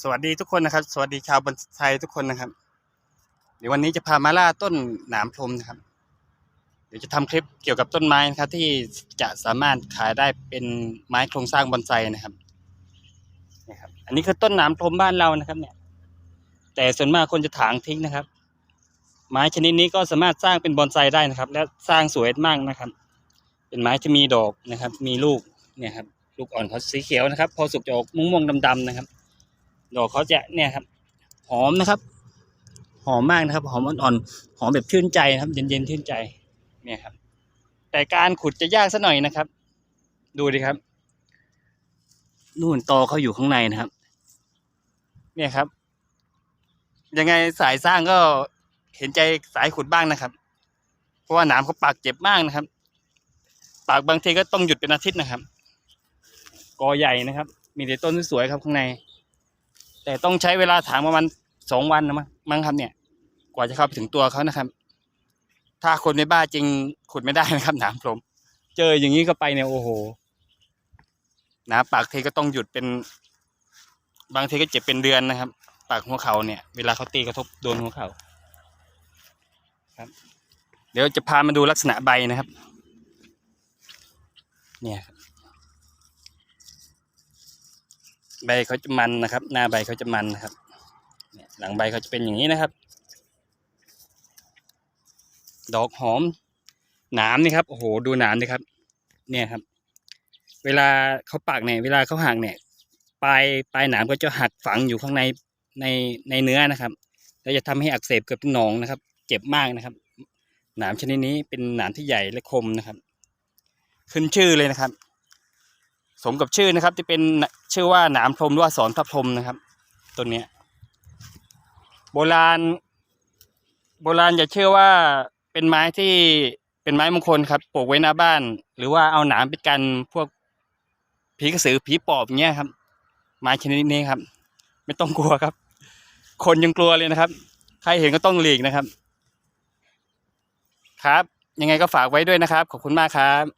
สวัสดีทุกคนนะครับ สวัสดีชาวบนไทยทุกคนนะครับ เดี๋ยววันนี้จะพามาล่าต้นหนามพรมนะครับ เดี๋ยวจะทำคลิปเกี่ยวกับต้นไม้นะครับ ที่จะสามารถขายได้เป็นไม้โครงสร้างบอนไซนะครับนี่ครับ อันนี้คือต้นหนามพรมบ้านเรานะครับ เนี่ย แต่ส่วนมากคนจะถางทิ้งนะครับ ไม้ชนิดนี้ก็สามารถสร้างเป็นบอนไซได้นะครับ และสร้างสวยมากนะครับ เป็นไม้ที่มีดอกนะครับ มีลูกเนี่ยครับลูกอ่อนเขาสีเขียวนะครับ พอสุกจะออกม่วงๆดำๆนะครับ ดอกเขาจะเนี่ยครับ หอมนะครับ หอมมากนะครับ หอมอ่อนๆหอมแบบชื่นใจนะครับ เย็นๆชื่นใจ เนี่ยครับ แต่การขุดจะยากสักหน่อยนะครับ ดูดิครับนู่นตอเขาอยู่ข้างในนะครับ เนี่ยครับ ยังไงสายสร้างก็เห็นใจสายขุดบ้างนะครับ เพราะว่าหนามเขาปากเจ็บมากนะครับ ปากบางทีก็ต้องหยุดเป็นอาทิตย์นะครับ กอใหญ่นะครับ มีแต่ต้นสวยๆครับข้างใน แต่ต้องใช้เวลาถางประมาณสองวันนะมั้งครับเนี่ย กว่าจะเข้าไปถึงตัวเขานะครับ ถ้าคนไม่บ้าจริงขุดไม่ได้นะครับหนามพรมเจออย่างนี้ก็ไปเนี่ยโอ้โหนะปากเทก็ต้องหยุดเป็น บางทีก็เจ็บเป็นเดือนนะครับ ปากหัวเข่าเนี่ย เวลาเขาตีกระทบโดนหัวเข่าครับ เดี๋ยวจะพามาดูลักษณะใบนะครับ เนี่ยครับ ใบเขาจะมันนะครับ หน้าใบเขาจะมันนะครับหลังใบเขาจะเป็นอย่างนี้นะครับ ดอกหอมหนามนี่ครับโอ้โหดูหนามนี่ครับ เนี่ยครับ เวลาเขาปากเนี่ยเวลาเขาหักเนี่ยปลายปลายหนามก็จะหักฝังอยู่ข้างในในในเนื้อนะครับแล้วจะทำให้อักเสบเกิดเป็นหนองนะครับ เจ็บมากนะครับ หนามชนิดนี้เป็นหนามที่ใหญ่และคมนะครับ ขึ้นชื่อเลยนะครับ มกับชื่อนะครับที่เป็นชื่อว่าหนามพรมหรือว่าสอนพระพรมนะครับต้นเนี้ยโบราณ โบราณจะเชื่อว่าเป็นไม้ที่เป็นไม้มงคลครับปลูกไว้หน้าบ้าน หรือว่าเอาหนามไปกันพวกผีกระสือผีปอบเงี้ยครับ ไม้ชนิดนี้ครับ ไม่ต้องกลัวครับ คนยังกลัวเลยนะครับ ใครเห็นก็ต้องหลีกนะครับ ครับ ยังไงก็ฝากไว้ด้วยนะครับ ขอบคุณมากครับ